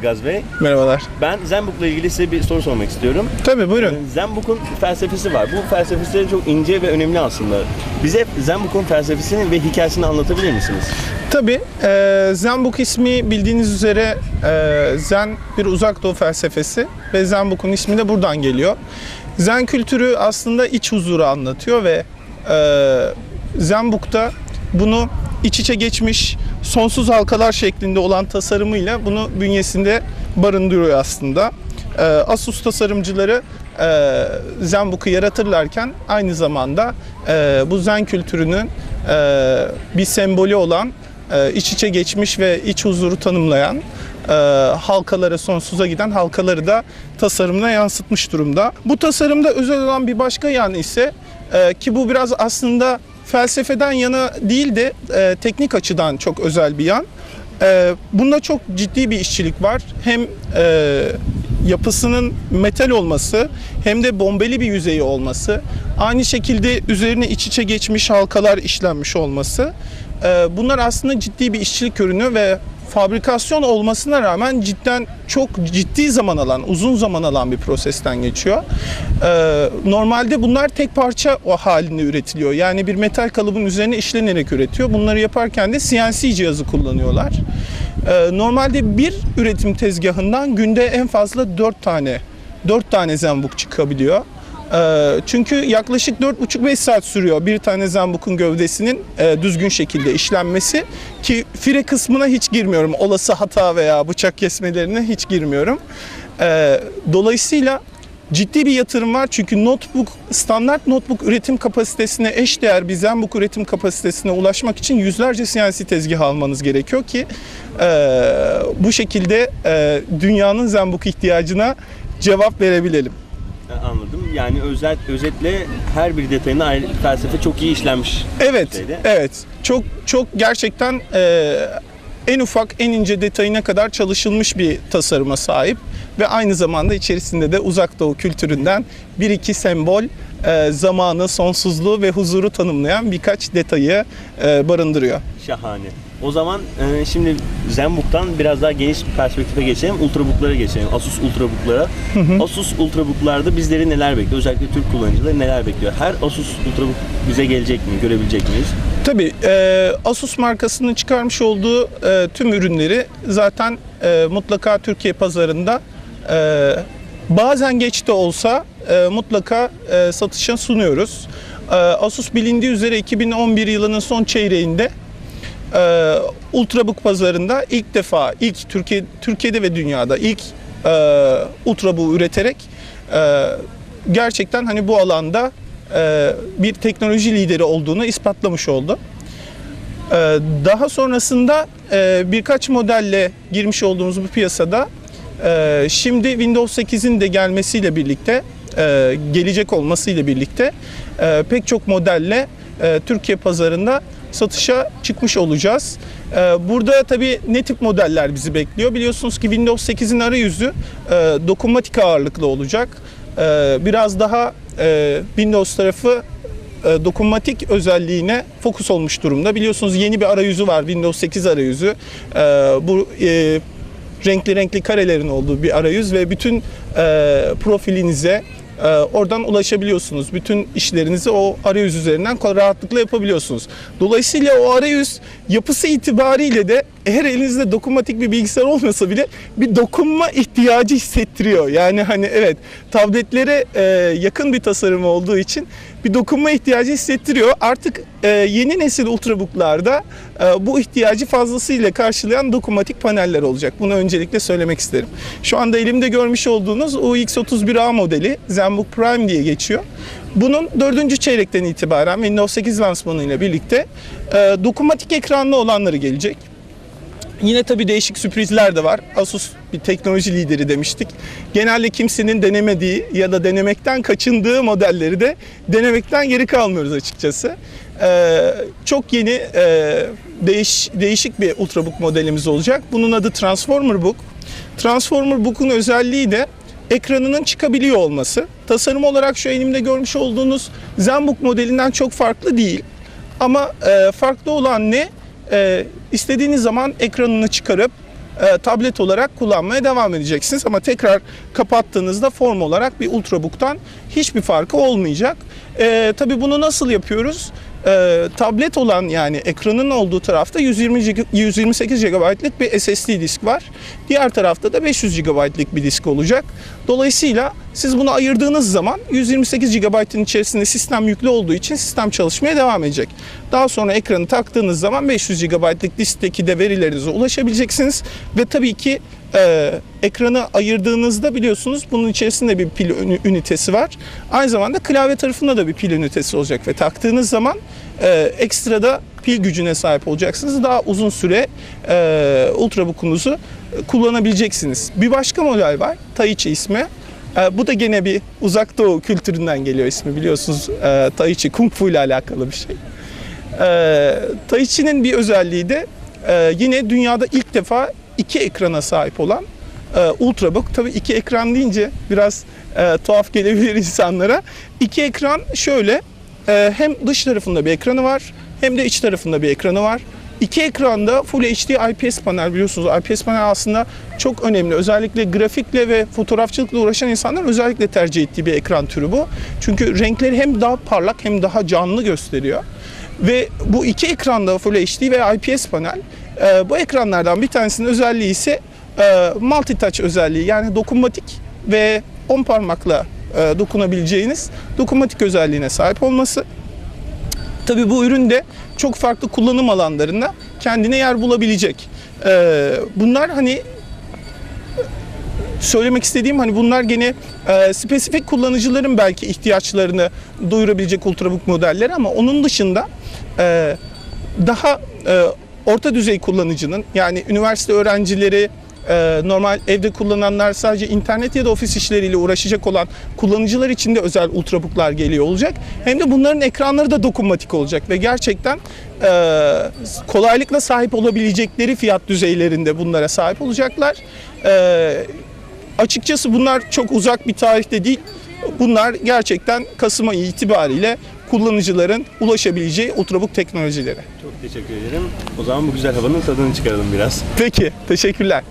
Ilgaz Bey. Merhabalar. Ben Zenbook'la ilgili size bir soru sormak istiyorum. Tabii buyurun. Zenbook'un felsefesi var. Bu felsefesi çok ince ve önemli aslında. Bize Zenbook'un felsefesini ve hikayesini anlatabilir misiniz? Tabii e, Zenbook ismi bildiğiniz üzere e, Zen bir uzak doğu felsefesi ve Zenbook'un ismi de buradan geliyor. Zen kültürü aslında iç huzuru anlatıyor ve e, Zenbook'ta bunu iç içe geçmiş sonsuz halkalar şeklinde olan tasarımıyla bunu bünyesinde barındırıyor aslında. E, Asus tasarımcıları e, Zenbook'u yaratırlarken aynı zamanda e, bu Zen kültürünün e, bir sembolü olan e, iç içe geçmiş ve iç huzuru tanımlayan halkalara sonsuza giden halkaları da tasarımına yansıtmış durumda. Bu tasarımda özel olan bir başka yanı ise ki bu biraz aslında felsefeden yana değil de e, teknik açıdan çok özel bir yan. E, bunda çok ciddi bir işçilik var. Hem e, yapısının metal olması hem de bombeli bir yüzeyi olması. Aynı şekilde üzerine iç içe geçmiş halkalar işlenmiş olması. Ee, Bunlar aslında ciddi bir işçilik ürünü ve fabrikasyon olmasına rağmen cidden çok ciddi zaman alan, uzun zaman alan bir prosesten geçiyor. Ee, Normalde bunlar tek parça o halinde üretiliyor. Yani bir metal kalıbın üzerine işlenerek üretiyor. Bunları yaparken de CNC cihazı kullanıyorlar. Ee, Normalde bir üretim tezgahından günde en fazla 4 tane 4 tane zambuk çıkabiliyor. Ee, Çünkü yaklaşık 4,5-5 saat sürüyor bir tane zambukun gövdesinin e, düzgün şekilde işlenmesi ki fire kısmına hiç girmiyorum. Olası hata veya bıçak kesmelerine hiç girmiyorum. Ee, Dolayısıyla ciddi bir yatırım var çünkü notebook standart notebook üretim kapasitesine eş değer bir Zenbook üretim kapasitesine ulaşmak için yüzlerce CNC tezgahı almanız gerekiyor ki e, bu şekilde e, dünyanın Zenbook ihtiyacına cevap verebilelim. Anladım. Yani özet, özetle her bir detayına ayrı felsefe çok iyi işlenmiş. Evet, Şeyde. evet. Çok çok gerçekten e, en ufak, en ince detayına kadar çalışılmış bir tasarıma sahip ve aynı zamanda içerisinde de uzak doğu kültüründen bir iki sembol e, zamanı, sonsuzluğu ve huzuru tanımlayan birkaç detayı e, barındırıyor. Şahane. O zaman e, şimdi Zenbook'tan biraz daha geniş bir perspektife geçelim. Ultrabook'lara geçelim. Asus Ultrabook'lara. Asus Ultrabook'larda bizleri neler bekliyor? Özellikle Türk kullanıcıları neler bekliyor? Her Asus Ultrabook bize gelecek mi? Görebilecek miyiz? Tabii e, Asus markasının çıkarmış olduğu e, tüm ürünleri zaten e, mutlaka Türkiye pazarında e, bazen geç de olsa e, mutlaka e, satışa sunuyoruz. E, Asus bilindiği üzere 2011 yılının son çeyreğinde e, Ultrabook pazarında ilk defa ilk Türkiye Türkiye'de ve dünyada ilk e, Ultrabook üreterek e, gerçekten hani bu alanda e, bir teknoloji lideri olduğunu ispatlamış oldu. E, daha sonrasında e, birkaç modelle girmiş olduğumuz bu piyasada e, şimdi Windows 8'in de gelmesiyle birlikte e, gelecek olmasıyla birlikte e, pek çok modelle e, Türkiye pazarında satışa çıkmış olacağız. E, Burada tabii ne tip modeller bizi bekliyor? Biliyorsunuz ki Windows 8'in arayüzü e, dokunmatik ağırlıklı olacak. E, Biraz daha e, Windows tarafı dokunmatik özelliğine fokus olmuş durumda. Biliyorsunuz yeni bir arayüzü var Windows 8 arayüzü. Bu renkli renkli karelerin olduğu bir arayüz ve bütün profilinize oradan ulaşabiliyorsunuz. Bütün işlerinizi o arayüz üzerinden rahatlıkla yapabiliyorsunuz. Dolayısıyla o arayüz yapısı itibariyle de eğer elinizde dokunmatik bir bilgisayar olmasa bile bir dokunma ihtiyacı hissettiriyor. Yani hani evet tabletlere e, yakın bir tasarım olduğu için bir dokunma ihtiyacı hissettiriyor. Artık e, yeni nesil ultrabooklarda e, bu ihtiyacı fazlasıyla karşılayan dokunmatik paneller olacak. Bunu öncelikle söylemek isterim. Şu anda elimde görmüş olduğunuz UX31A modeli ZenBook Prime diye geçiyor. Bunun dördüncü çeyrekten itibaren Windows 8 lansmanıyla birlikte e, dokunmatik ekranlı olanları gelecek. Yine tabii değişik sürprizler de var. Asus bir teknoloji lideri demiştik. Genelde kimsenin denemediği ya da denemekten kaçındığı modelleri de denemekten geri kalmıyoruz açıkçası. Ee, çok yeni e, değiş, değişik bir Ultrabook modelimiz olacak. Bunun adı Transformer Book. Transformer Book'un özelliği de ekranının çıkabiliyor olması. Tasarım olarak şu elimde görmüş olduğunuz ZenBook modelinden çok farklı değil. Ama e, farklı olan ne? E, istediğiniz zaman ekranını çıkarıp e, tablet olarak kullanmaya devam edeceksiniz. Ama tekrar kapattığınızda form olarak bir Ultrabook'tan hiçbir farkı olmayacak. E, tabii bunu nasıl yapıyoruz? E, tablet olan yani ekranın olduğu tarafta 120 GB 128 GB'lık bir SSD disk var. Diğer tarafta da 500 GB'lık bir disk olacak. Dolayısıyla siz bunu ayırdığınız zaman 128 GB'ın içerisinde sistem yüklü olduğu için sistem çalışmaya devam edecek. Daha sonra ekranı taktığınız zaman 500 GB'lık diskteki de verilerinize ulaşabileceksiniz ve tabii ki e, ekranı ayırdığınızda biliyorsunuz bunun içerisinde bir pil ünitesi var. Aynı zamanda klavye tarafında da bir pil ünitesi olacak ve taktığınız zaman e, ekstrada pil gücüne sahip olacaksınız. Daha uzun süre e, Ultrabook'unuzu e, kullanabileceksiniz. Bir başka model var. Taichi ismi. E, bu da gene bir uzak doğu kültüründen geliyor ismi biliyorsunuz. E, Taichi Kung Fu ile alakalı bir şey. E, Taichi'nin bir özelliği de e, yine dünyada ilk defa iki ekrana sahip olan e, Ultrabook. Tabii iki ekran deyince biraz e, tuhaf gelebilir insanlara. İki ekran şöyle e, hem dış tarafında bir ekranı var hem de iç tarafında bir ekranı var. İki ekranda Full HD IPS panel biliyorsunuz. IPS panel aslında çok önemli. Özellikle grafikle ve fotoğrafçılıkla uğraşan insanlar özellikle tercih ettiği bir ekran türü bu. Çünkü renkleri hem daha parlak hem daha canlı gösteriyor. Ve bu iki ekranda Full HD ve IPS panel e, bu ekranlardan bir tanesinin özelliği ise e, multi touch özelliği yani dokunmatik ve 10 parmakla e, dokunabileceğiniz dokunmatik özelliğine sahip olması. Tabii bu ürün de çok farklı kullanım alanlarında kendine yer bulabilecek. E, bunlar hani söylemek istediğim hani bunlar gene e, spesifik kullanıcıların belki ihtiyaçlarını duyurabilecek Ultrabook modelleri ama onun dışında e, daha e, orta düzey kullanıcının yani üniversite öğrencileri e, normal evde kullananlar sadece internet ya da ofis işleriyle uğraşacak olan kullanıcılar için de özel ultrabooklar geliyor olacak. Hem de bunların ekranları da dokunmatik olacak ve gerçekten e, kolaylıkla sahip olabilecekleri fiyat düzeylerinde bunlara sahip olacaklar. E, açıkçası bunlar çok uzak bir tarihte değil. Bunlar gerçekten Kasım ayı itibariyle kullanıcıların ulaşabileceği ultrabook teknolojileri. Teşekkür ederim. O zaman bu güzel havanın tadını çıkaralım biraz. Peki, teşekkürler.